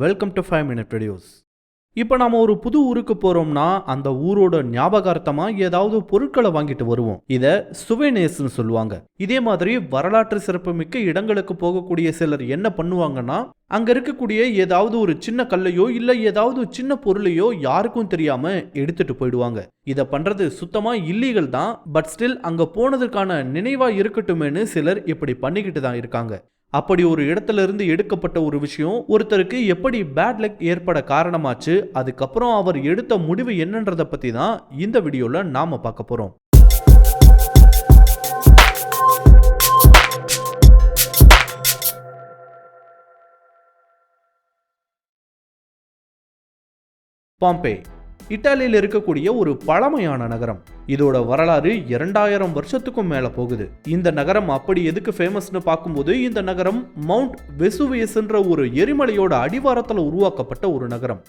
Welcome to five minute videos இப்போ நாம் ஒரு புது ஊருக்கு போகிறோம்னா அந்த ஊரோட ஞாபகார்த்தமாக ஏதாவது பொருட்களை வாங்கிட்டு வருவோம். இதை சுவேனேஸ்னு சொல்லுவாங்க. இதே மாதிரி வரலாற்று சிறப்புமிக்க இடங்களுக்கு போகக்கூடிய சிலர் என்ன பண்ணுவாங்கன்னா அங்கே இருக்கக்கூடிய ஏதாவது ஒரு சின்ன கல்லையோ இல்லை ஏதாவது சின்ன பொருளையோ யாருக்கும் தெரியாமல் எடுத்துட்டு போயிடுவாங்க. இதை பண்ணுறது சுத்தமாக இல்லீகல் தான் பட் ஸ்டில் அங்கே போனதுக்கான நினைவாக இருக்கட்டுமேனு சிலர் இப்படி பண்ணிக்கிட்டு தான் இருக்காங்க. அப்படி ஒரு இடத்துல இருந்து எடுக்கப்பட்ட ஒரு விஷயம். ஒருத்தருக்கு எப்படி பேட் லக் ஏற்பட காரணமாச்சு அதுக்கப்புறம் அவர் எடுத்த முடிவு என்னன்றதை பற்றி தான் இந்த வீடியோவில் நாம் பார்க்க போகிறோம் பாம்பே இத்தாலியில் இருக்கக்கூடிய ஒரு பழமையான நகரம். இதோட வரலாறு இரண்டாயிரம் வருஷத்துக்கும் மேல போகுது. இந்த நகரம் அப்படி எதுக்கு ஃபேமஸ்னு பார்க்கும்போது இந்த நகரம் மவுண்ட் வெசுவியஸ்ன்ற ஒரு எரிமலையோட அடிவாரத்தில் உருவாக்கப்பட்ட ஒரு நகரம்.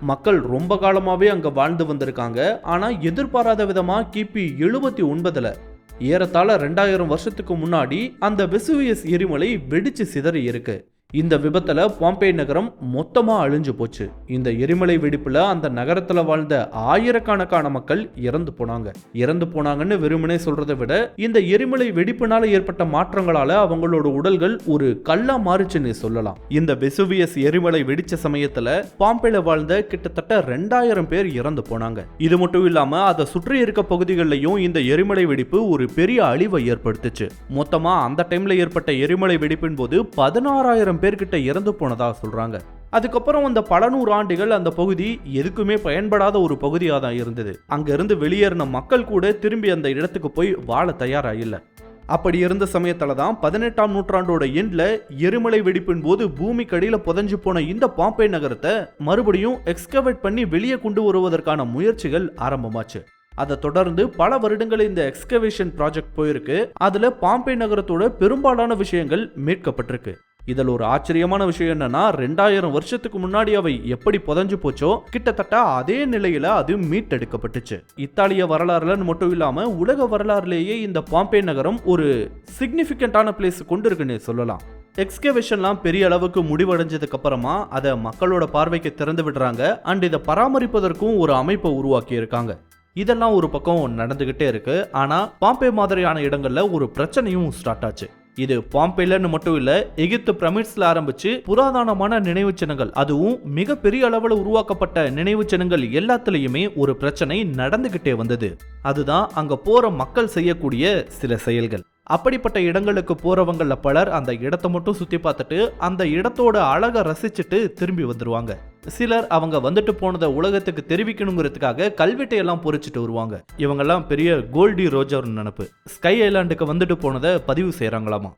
மக்கள் ரொம்ப காலமாகவே அங்கே வாழ்ந்து வந்திருக்காங்க. ஆனால் எதிர்பாராத விதமாக கிபி எழுபத்தி ஒன்பதில் ஏறத்தாழ ரெண்டாயிரம் வருஷத்துக்கு முன்னாடி அந்த வெசுவியஸ் எரிமலை வெடிச்சு சிதறி இருக்கு. இந்த விபத்துல பாம்பே நகரம் மொத்தமாக அழிஞ்சு போச்சு. இந்த எரிமலை வெடிப்புல அந்த நகரத்துல வாழ்ந்த ஆயிரக்கணக்கான மக்கள் இறந்து போனாங்க. இறந்து போனாங்கன்னு வெறுமனே சொல்றதை விட இந்த எரிமலை வெடிப்புனால ஏற்பட்ட மாற்றங்களால அவங்களோட உடல்கள் ஒரு கல்லா மாறுச்சுன்னு சொல்லலாம். இந்த வெசுவியஸ் எரிமலை வெடிச்ச சமயத்துல பாம்பேல வாழ்ந்த கிட்டத்தட்ட ரெண்டாயிரம் பேர் இறந்து போனாங்க. இது மட்டும் இல்லாம அதை சுற்றி இருக்க பகுதிகளிலையும் இந்த எரிமலை வெடிப்பு ஒரு பெரிய அழிவை ஏற்படுத்துச்சு. மொத்தமா அந்த டைம்ல ஏற்பட்ட எரிமலை வெடிப்பின் போது பதினாறாயிரம் பேர்கிட்ட இறந்து போனதாக சொல்கிறாங்க அதுக்கப்புறம் அந்த பல நூறு ஆண்டுகள் அந்த பகுதி எதுக்குமே பயன்படாத ஒரு பகுதியாக தான் இருந்தது. அங்கேருந்து வெளியேறின மக்கள் கூட திரும்பி அந்த இடத்துக்கு போய் வாழ தயாராக இல்லை. அப்படி இருந்த சமயத்தில் தான் பதினெட்டாம் நூற்றாண்டோட எண்டில் எரிமலை வெடிப்பின் போது பூமிக்கு அடியில புதைஞ்சு போன இந்த பாம்பே நகரத்தை மறுபடியும் எக்ஸ்கவேட் பண்ணி வெளியே கொண்டு வருவதற்கான முயற்சிகள் ஆரம்பமாச்சு. அதை தொடர்ந்து பல வருடங்கள் இந்த எக்ஸ்கவேஷன் ப்ராஜெக்ட் போயிருக்கு. அதில் பாம்பே நகரத்தோட பெரும்பாலான விஷயங்கள் மீட்கப்பட்டிருக்கு. இதில் ஒரு ஆச்சரியமான விஷயம் என்னன்னா ரெண்டாயிரம் வருஷத்துக்கு முன்னாடி அவை எப்படி புதஞ்சு போச்சோ கிட்டத்தட்ட அதே நிலையில அது மீட்டெடுக்கப்பட்டுச்சு. இத்தாலிய வரலாறுலன்னு மட்டும் இல்லாம உலக வரலாறுலேயே இந்த பாம்பே நகரம் ஒரு சிக்னிஃபிகண்டான பிளேஸ் கொண்டு இருக்குன்னு சொல்லலாம். எக்ஸ்கவேஷன்லாம் பெரிய அளவுக்கு முடிவடைஞ்சதுக்கு அப்புறமா அதை மக்களோட பார்வைக்கு திறந்து விடுறாங்க. அண்ட் இதை பராமரிப்பதற்கும் ஒரு அமைப்பை உருவாக்கி இருக்காங்க. இதெல்லாம் ஒரு பக்கம் நடந்துகிட்டே இருக்கு. ஆனா பாம்பே மாதிரியான இடங்கள்ல ஒரு பிரச்சனையும் ஸ்டார்ட் ஆச்சு. இது பாம்பேலன்னு மட்டும் இல்ல எகிப்து பிரமிட்ஸ்ல ஆரம்பிச்சு புராதனமான நினைவு சின்னங்கள் அதுவும் மிக பெரிய அளவுல உருவாக்கப்பட்ட நினைவு சின்னங்கள் எல்லாத்துலயுமே ஒரு பிரச்சனை நடந்துகிட்டே வந்தது. அதுதான் அங்க போற மக்கள் செய்யக்கூடிய சில செயல்கள். அப்படிப்பட்ட இடங்களுக்கு போகிறவங்கள பலர் அந்த இடத்த மட்டும் சுற்றி பார்த்துட்டு அந்த இடத்தோட அழகை ரசிச்சுட்டு திரும்பி வந்துருவாங்க. சிலர் அவங்க வந்துட்டு போனதை உலகத்துக்கு தெரிவிக்கணுங்கிறதுக்காக கல்வெட்டையெல்லாம் பொறிச்சிட்டு வருவாங்க. இவங்கெல்லாம் பெரிய கோல்டி ரோஜர் நினப்பு. ஸ்கை ஐலாண்டுக்கு வந்துட்டு போனதை பதிவு செய்கிறாங்களாமா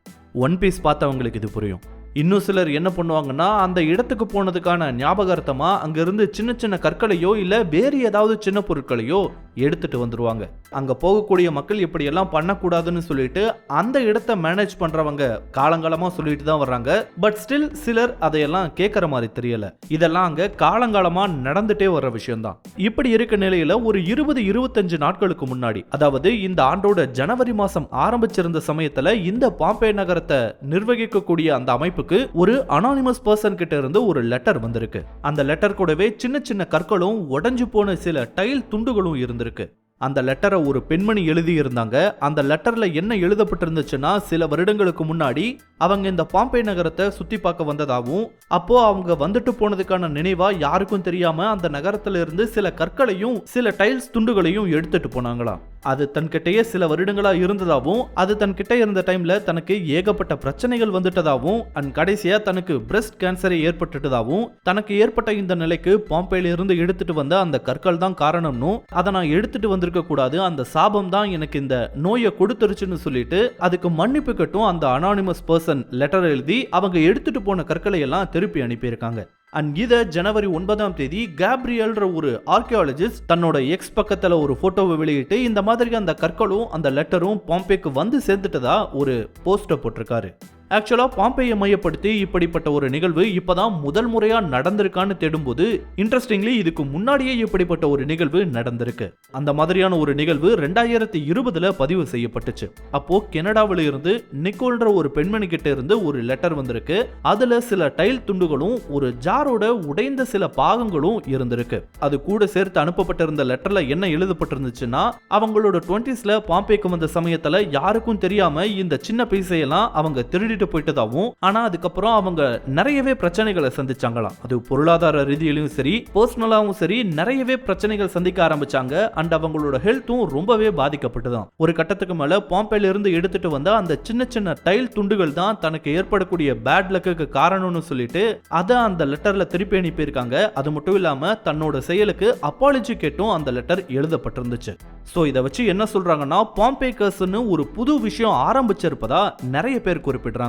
ஒன் பீஸ் பார்த்தவங்களுக்கு இது புரியும். இன்னும் சிலர் என்ன பண்ணுவாங்கன்னா அந்த இடத்துக்கு போனதுக்கான ஞாபகார்த்தமாக அங்கேருந்து சின்ன சின்ன கற்களையோ இல்லை வேறு ஏதாவது சின்ன பொருட்களையோ எடுத்துட்டு வந்துருவாங்க. அங்க போகக்கூடிய மக்கள் இப்படி எல்லாம் பண்ணக்கூடாதுன்னு சொல்லிட்டு அந்த இடத்த மேனேஜ் பண்றவங்க காலங்காலமா சொல்லிட்டு தான் வர்றாங்க. பட் ஸ்டில் சிலர் அதையெல்லாம் கேட்கற மாதிரி தெரியல. இதெல்லாம் அங்க காலங்காலமா நடந்துட்டே வர்ற விஷயம்தான். இப்படி இருக்க நிலையில ஒரு இருபது இருபத்தஞ்சு நாட்களுக்கு முன்னாடி அதாவது இந்த ஆண்டோட ஜனவரி மாசம் ஆரம்பிச்சிருந்த சமயத்துல இந்த பாம்பே நகரத்தை நிர்வகிக்கக்கூடிய அந்த அமைப்புக்கு ஒரு அனானிமஸ் பர்சன் கிட்ட இருந்து ஒரு லெட்டர் வந்திருக்கு. அந்த லெட்டர் கூடவே சின்ன சின்ன கற்களும் உடஞ்சு போன சில டைல் துண்டுகளும் இருந்திருக்கு அந்த லெட்டரை ஒரு பெண்மணி எழுதியிருந்தாங்க. அந்த லெட்டர்ல என்ன எழுதப்பட்டிருந்துச்சுன்னா சில வருடங்களுக்கு முன்னாடி அவங்க இந்த பாம்பே நகரத்தை சுத்தி பார்க்க வந்ததாகவும் அப்போ அவங்க வந்துட்டு போனதுக்கான நினைவா யாருக்கும் தெரியாம அந்த நகரத்துல இருந்து சில கற்களையும் சில டைல்ஸ் துண்டுகளையும் எடுத்துட்டு போனாங்களாம். அது தன்கிட்டயே சில வருடங்களாக இருந்ததாகவும் அது தன்கிட்ட இருந்த டைமில் தனக்கு ஏகப்பட்ட பிரச்சனைகள் வந்துட்டதாகவும் அண்ட் கடைசியாக தனக்கு பிரஸ்ட் கேன்சரை ஏற்பட்டுட்டதாகவும் தனக்கு ஏற்பட்ட இந்த நிலைக்கு பாம்பேல இருந்து எடுத்துட்டு வந்த அந்த கற்கள் தான் காரணம்னும் அதை நான் எடுத்துட்டு வந்திருக்க கூடாது அந்த சாபம் தான் எனக்கு இந்த நோயை கொடுத்துருச்சுன்னு சொல்லிட்டு அதுக்கு மன்னிப்பு கட்டும் அந்த அனானிமஸ் பர்சன் லெட்டர் எழுதி அவங்க எடுத்துட்டு போன கற்களை எல்லாம் திருப்பி அனுப்பியிருக்காங்க. அண்ட் இதை ஜனவரி ஒன்பதாம் தேதி கேப்ரியல்ன்ற ஒரு ஆர்கியாலஜிஸ்ட் தன்னோட எக்ஸ் பக்கத்தில் ஒரு ஃபோட்டோவை வெளியிட்டு இந்த மாதிரி அந்த கற்களும் அந்த லெட்டரும் பாம்பேக்கு வந்து சேர்ந்துட்டதா ஒரு போஸ்டர் போட்டிருக்காரு. ஆக்சுவலாக பாம்பேயை மையப்படுத்தி இப்படிப்பட்ட ஒரு நிகழ்வு இப்பதான் முதல் முறையா நடந்திருக்கான்னு தேடும்போது இன்ட்ரெஸ்டிங்லி இதுக்கு முன்னாடியே இப்படிப்பட்ட ஒரு நிகழ்வு நடந்திருக்கு. அந்த மாதிரியான ஒரு நிகழ்வு ரெண்டாயிரத்தி இருபதுல பதிவு செய்யப்பட்டுச்சு. அப்போ கெனடாவில் இருந்து நிக்கோல்ன்ற ஒரு பெண்மணி கிட்ட இருந்து ஒரு லெட்டர் வந்திருக்கு. அதுல சில டைல் துண்டுகளும் ஒரு ஜாரோட உடைந்த சில பாகங்களும் இருந்திருக்கு. அது கூட சேர்த்து அனுப்பப்பட்டிருந்த லெட்டர்ல என்ன எழுதப்பட்டிருந்துச்சுன்னா அவங்களோட டுவெண்ட்டிஸ்ல பாம்பேக்கு வந்த சமயத்துல யாருக்கும் தெரியாம இந்த சின்ன பைசையெல்லாம் அவங்க திருடி திருடிட்டு போயிட்டதாகவும் ஆனா அதுக்கப்புறம் அவங்க நிறையவே பிரச்சனைகளை சந்திச்சாங்களாம். அது பொருளாதார ரீதியிலும் சரி பர்சனலாவும் சரி நிறையவே பிரச்சனைகள் சந்திக்க ஆரம்பிச்சாங்க. அண்ட் அவங்களோட ஹெல்த்தும் ரொம்பவே பாதிக்கப்பட்டுதான் ஒரு கட்டத்துக்கு மேல பாம்பேல இருந்து எடுத்துட்டு வந்த அந்த சின்ன சின்ன டைல் துண்டுகள் தான் தனக்கு ஏற்படக்கூடிய பேட் லக்குக்கு காரணம்னு சொல்லிட்டு அதை அந்த லெட்டர்ல திருப்பி அனுப்பியிருக்காங்க. அது மட்டும் இல்லாம தன்னோட செயலுக்கு அப்பாலஜி கேட்டும் அந்த லெட்டர் எழுதப்பட்டிருந்துச்சு. ஸோ இதை வச்சு என்ன சொல்றாங்கன்னா பாம்பே பாம்பேக்கர்ஸ்னு ஒரு புது விஷயம் ஆரம்பிச்சிருப்பதா நிறைய பேர் குறிப்பிடுறாங்க.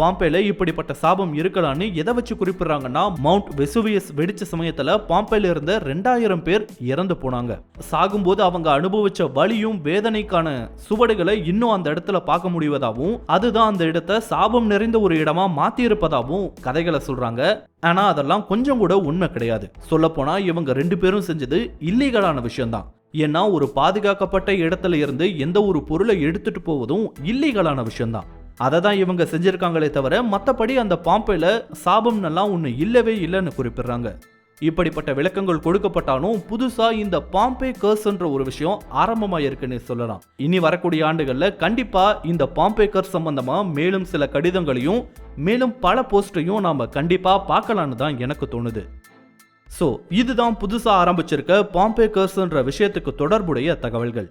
பாம்பேல இப்படிப்பட்ட சாபம் இருக்கலாம்னு எதை வச்சு குறிப்பிடுறாங்கன்னா மவுண்ட் வெசுவியஸ் வெடிச்ச சமயத்துல பாம்பேல இருந்த ரெண்டாயிரம் பேர் இறந்து போனாங்க. சாகும்போது அவங்க அனுபவிச்ச வலியும் வேதனைக்கான சுவடுகளை இன்னும் அந்த இடத்துல பார்க்க முடிவதாகவும் அதுதான் அந்த இடத்தை சாபம் நிறைந்த ஒரு இடமா மாத்தி இருப்பதாகவும் கதைகளை சொல்றாங்க. ஆனா அதெல்லாம் கொஞ்சம் கூட உண்மை கிடையாது. சொல்லப்போனா இவங்க ரெண்டு பேரும் செஞ்சது இல்லீகலான விஷயம்தான். ஏன்னா ஒரு பாதுகாக்கப்பட்ட இடத்துல இருந்து எந்த ஒரு பொருளை எடுத்துட்டு போவதும் இல்லீகலான விஷயம்தான். அதை தான் இவங்க செஞ்சுருக்காங்களே தவிர மற்றபடி அந்த பாம்பேல சாபம்னெல்லாம் ஒன்று இல்லவே இல்லைன்னு குறிப்பிடுறாங்க. இப்படிப்பட்ட விளக்கங்கள் கொடுக்கப்பட்டாலும் புதுசா இந்த பாம்பே கர்ஸ்ன்ற ஒரு விஷயம் ஆரம்பமா இருக்குன்னு சொல்லலாம். இனி வரக்கூடிய ஆண்டுகள்ல கண்டிப்பா இந்த பாம்பே கர்ஸ் சம்பந்தமா மேலும் சில கடிதங்களையும் மேலும் பல போஸ்டையும் நாம கண்டிப்பா பார்க்கலான்னு தான் எனக்கு தோணுது. ஸோ இதுதான் புதுசாக ஆரம்பிச்சிருக்க பாம்பே கர்ஸ்ன்ற விஷயத்துக்கு தொடர்புடைய தகவல்கள்.